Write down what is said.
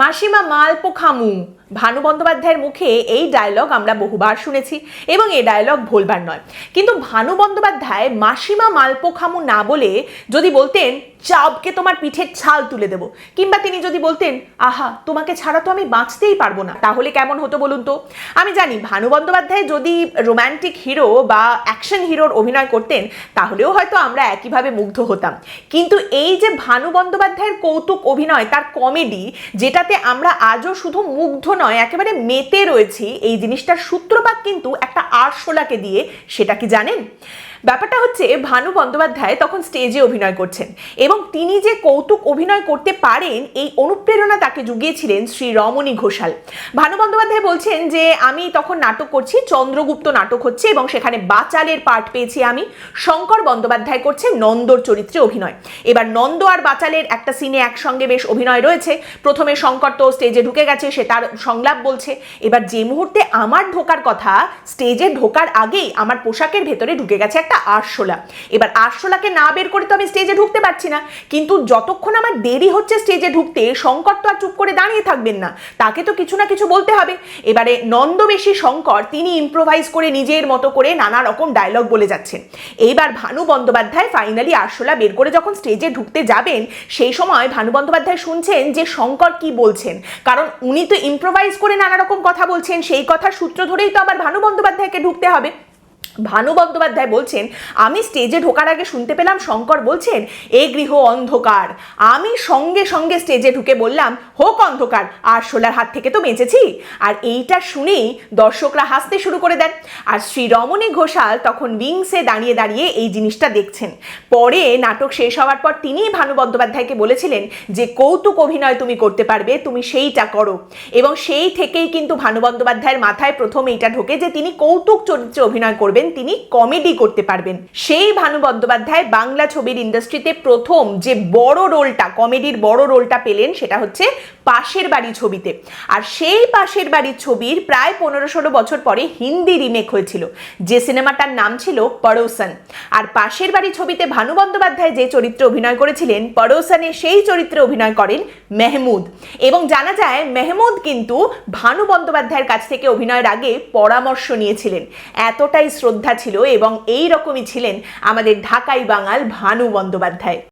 মাসিমা মালপো খামু ভানু বন্দ্যোপাধ্যায়ের মুখে এই ডায়লগ আমরা বহুবার শুনেছি এবং এই ডায়লগ ভুলবার নয়। কিন্তু ভানু বন্দ্যোপাধ্যায় মাসিমা মালপো খামু না বলে যদি বলতেন চাপকে তোমার পিঠের ছাল তুলে দেবো। কিংবা তিনি যদি বলতেন, আহা, তোমাকে ছাড়া তো আমি বাঁচতেই পারব না। তাহলে কেমন হতো বলুন তো? আমি জানি ভানু বন্দ্যোপাধ্যায় যদি রোম্যান্টিক হিরো বা অ্যাকশন হিরোর অভিনয় করতেন, তাহলেও হয়তো আমরা একইভাবে মুগ্ধ হতাম। কিন্তু এই যে ভানু বন্দ্যোপাধ্যায়ের কৌতুক অভিনয়, তার কমেডি যেটাতে আমরা আজও শুধু মুগ্ধ নয়, একেবারে মেতে রয়েছি, এই জিনিসটার সূত্রপাত কিন্তু একটা আরশোলাকে দিয়ে, সেটা কি জানেন? ব্যাপারটা হচ্ছে, ভানু বন্দ্যোপাধ্যায় তখন স্টেজে অভিনয় করছেন এবং তিনি যে কৌতুক অভিনয় করতে পারেন, এই অনুপ্রেরণা তাকে জুগিয়েছিলেন শ্রী রমণী ঘোষাল। ভানু বন্দ্যোপাধ্যায় বলছেন যে, আমি তখন নাটক করছি, চন্দ্রগুপ্ত নাটক হচ্ছে এবং সেখানে বাচালের পার্ট পেয়েছি আমি। শঙ্কর বন্দ্যোপাধ্যায় করছে নন্দর চরিত্রে অভিনয়। এবার নন্দ আর বাচালের একটা সিনে একসঙ্গে বেশ অভিনয় রয়েছে। প্রথমে শঙ্কর তো স্টেজে ঢুকে গেছে, সে তার সংলাপ বলছে। এবার যে মুহূর্তে আমার ঢোকার কথা স্টেজে ঢোকার আগেই আমার পোশাকের ভেতরে ঢুকে গেছে একটা আরশোলা। এবার আরশোলাকে না বের করে তো আমি স্টেজে ঢুকতে পারছি না। কিন্তু যতক্ষণ আমার দেরি হচ্ছে স্টেজে ঢুকতে, শঙ্কর তো আর চুপ করে দাঁড়িয়ে থাকবেন না। তাকে তো কিছু না কিছু বলতে হবে। এবারে নন্দবেশী শঙ্কর, তিনি ইম্প্রোভাইজ করে নিজের মতো করে নানা রকম ডায়লগ বলে যাচ্ছেন। এইবার ভানু বন্দ্যোপাধ্যায় ফাইনালি আরশোলা বের করে যখন স্টেজে ঢুকতে যাবেন, সেই সময় ভানু বন্দ্যোপাধ্যায় শুনছেন যে শঙ্কর কি বলছেন। কারণ উনি তো ইম্প্রোভাইজ করে নানা রকম কথা বলছেন, সেই কথার সূত্র ধরেই তো আবার ভানু বন্দ্যোপাধ্যায়কে ঢুকতে হবে। ভানু বন্দ্যোপাধ্যায় বলছেন, আমি স্টেজে ঢোকার আগে শুনতে পেলাম শঙ্কর বলছেন, এ গৃহ অন্ধকার। আমি সঙ্গে সঙ্গে স্টেজে ঢুকে বললাম, হোক অন্ধকার, আর শোলার হাত থেকে তো বেঁচেছি। আর এইটা শুনেই দর্শকরা হাসতে শুরু করে দেন। আর শ্রী রমণী ঘোষাল তখন উইংসে দাঁড়িয়ে দাঁড়িয়ে এই জিনিসটা দেখছেন। পরে নাটক শেষ হওয়ার পর তিনিই ভানু বন্দ্যোপাধ্যায়কে বলেছিলেন যে, কৌতুক অভিনয় তুমি করতে পারবে, তুমি সেইটা করো। এবং সেই থেকেই কিন্তু ভানু বন্দ্যোপাধ্যায়ের মাথায় প্রথম এইটা ঢোকে যে, তিনি কৌতুক চরিত্রে অভিনয় করবেন তিনি কমেডি করতে পারবেন। সেই ভানু বন্দ্যোপাধ্যায় বাংলা ছবির ইন্ডাস্ট্রিতে প্রথম যে বড় রোলটা কমেডির বড় রোলটা পেলেন সেটা হচ্ছে পাশের বাড়ি ছবিতে। আর সেই পাশের বাড়ির ছবির প্রায় পনেরো ষোলো বছর পরে হিন্দি রিমেক হয়েছিল, যে সিনেমাটার নাম ছিল পড়োসান আর পাশের বাড়ি ছবিতে ভানু বন্দ্যোপাধ্যায় যে চরিত্রে অভিনয় করেছিলেন পড়োসানে সেই চরিত্রে অভিনয় করেন মেহমুদ। এবং জানা যায়, মেহমুদ কিন্তু ভানু বন্দ্যোপাধ্যায়ের কাছ থেকে অভিনয়ের আগে পরামর্শ নিয়েছিলেন। এতটাই শ্রদ্ধা ছিল এবং এই রকমই ছিলেন আমাদের ঢাকাই বাঙাল ভানু বন্দ্যোপাধ্যায়।